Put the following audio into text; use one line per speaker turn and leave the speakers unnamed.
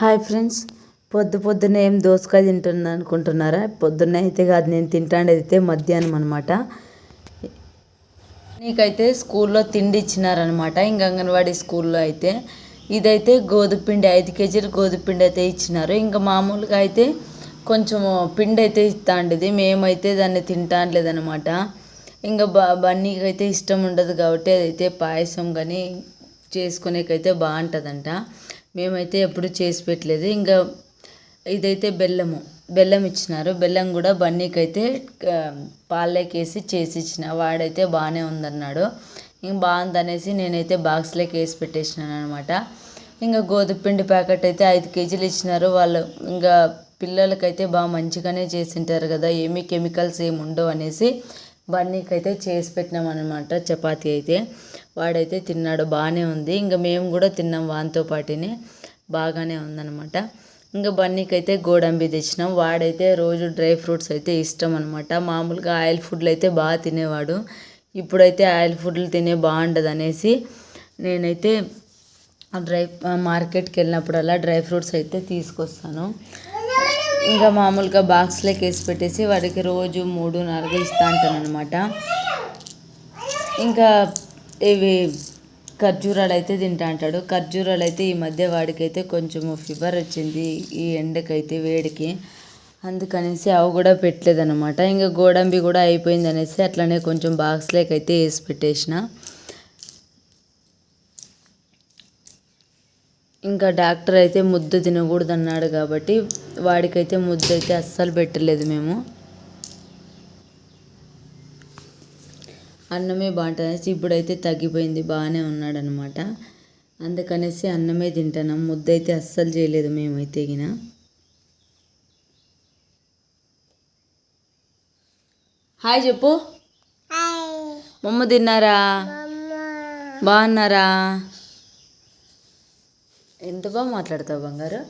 Hi friends. పొద్దు పొద్దున్న ఏం దోసకాయ తింటుంది అనుకుంటున్నారా? పొద్దున్న అయితే కాదు నేను తింటాండేది అయితే మధ్యాహ్నం అనమాట నీకైతే స్కూల్లో తిండి ఇచ్చినారనమాట ఇంక అంగన్వాడీ స్కూల్లో అయితే. ఇదైతే గోధుపిండి ఐదు కేజీలు గోధుమ పిండి అయితే ఇచ్చినారు. ఇంకా మామూలుగా అయితే కొంచెం పిండి అయితే ఇస్తాండేది. మేమైతే దాన్ని తింటాంలేదనమాట ఇంకా బ బన్నీకి అయితే ఇష్టం ఉండదు కాబట్టి అదైతే పాయసం కానీ చేసుకునేకైతే బాగుంటుందంట. మేమైతే ఎప్పుడు చేసి పెట్టలేదు. ఇంకా ఇదైతే బెల్లము. బెల్లం ఇచ్చినారు. బెల్లం కూడా బన్నీకి అయితే పాలలోకి వేసి చేసి ఇచ్చిన. వాడైతే బాగానే ఉందన్నాడు. ఇంక బాగుందనేసి నేనైతే బాక్స్లోకి వేసి పెట్టేసినాను అనమాట ఇంకా గోధుమ పిండి ప్యాకెట్ అయితే ఐదు కేజీలు ఇచ్చినారు. వాళ్ళు ఇంకా పిల్లలకైతే బాగా మంచిగానే చేసింటారు కదా. ఏమీ కెమికల్స్ ఏమి ఉండవు అనేసి బన్నీకి అయితే చేసి పెట్టినాం అనమాట చపాతీ అయితే. వాడైతే తిన్నాడు బాగానే ఉంది. ఇంకా మేము కూడా తిన్నాం వానితో పాటునే. బాగానే ఉందనమాట ఇంకా బన్నీకి అయితే గోడంబి తెచ్చినాం. వాడైతే రోజు డ్రై ఫ్రూట్స్ అయితే ఇష్టం అనమాట మామూలుగా ఆయిల్ ఫుడ్లు అయితే బాగా తినేవాడు. ఇప్పుడైతే ఆయిల్ ఫుడ్లు తినే బాగుండదు అనేసి నేనైతే డ్రై మార్కెట్కి వెళ్ళినప్పుడల్లా డ్రై ఫ్రూట్స్ అయితే తీసుకొస్తాను. ఇంకా మామూలుగా బాక్స్లోకి వేసి పెట్టేసి వాడికి రోజు మూడు నాలుగు ఇస్తా అంటాను అనమాట ఇంకా ఇవి ఖర్జూరాలు అయితే తింటా అంటాడు. ఖర్జూరాలు అయితే ఈ మధ్య వాడికైతే కొంచెం ఫీవర్ వచ్చింది ఈ ఎండకైతే వేడికి. అందుకనేసి అవి కూడా పెట్టలేదన్నమాట. ఇంకా గోడంబి కూడా అయిపోయింది అనేసి అట్లనే కొంచెం బాక్స్లోకి అయితే వేసి పెట్టేసిన. ఇంకా డాక్టర్ అయితే ముద్ద తినకూడదు అన్నాడు కాబట్టి వాడికైతే ముద్ద అయితే అస్సలు పెట్టలేదు మేము. అన్నమే బాగుంటుంది ఇప్పుడైతే తగ్గిపోయింది బాగానే ఉన్నాడనమాట. అందుకనేసి అన్నమే తింటున్నాం ముద్ద అయితే అస్సలు చేయలేదు మేమైతే గిన. హాయ్ చెప్పు. మమ్మ తిన్నారా? బాగున్నారా? ఎంత బాగా మాట్లాడతావు బంగారు?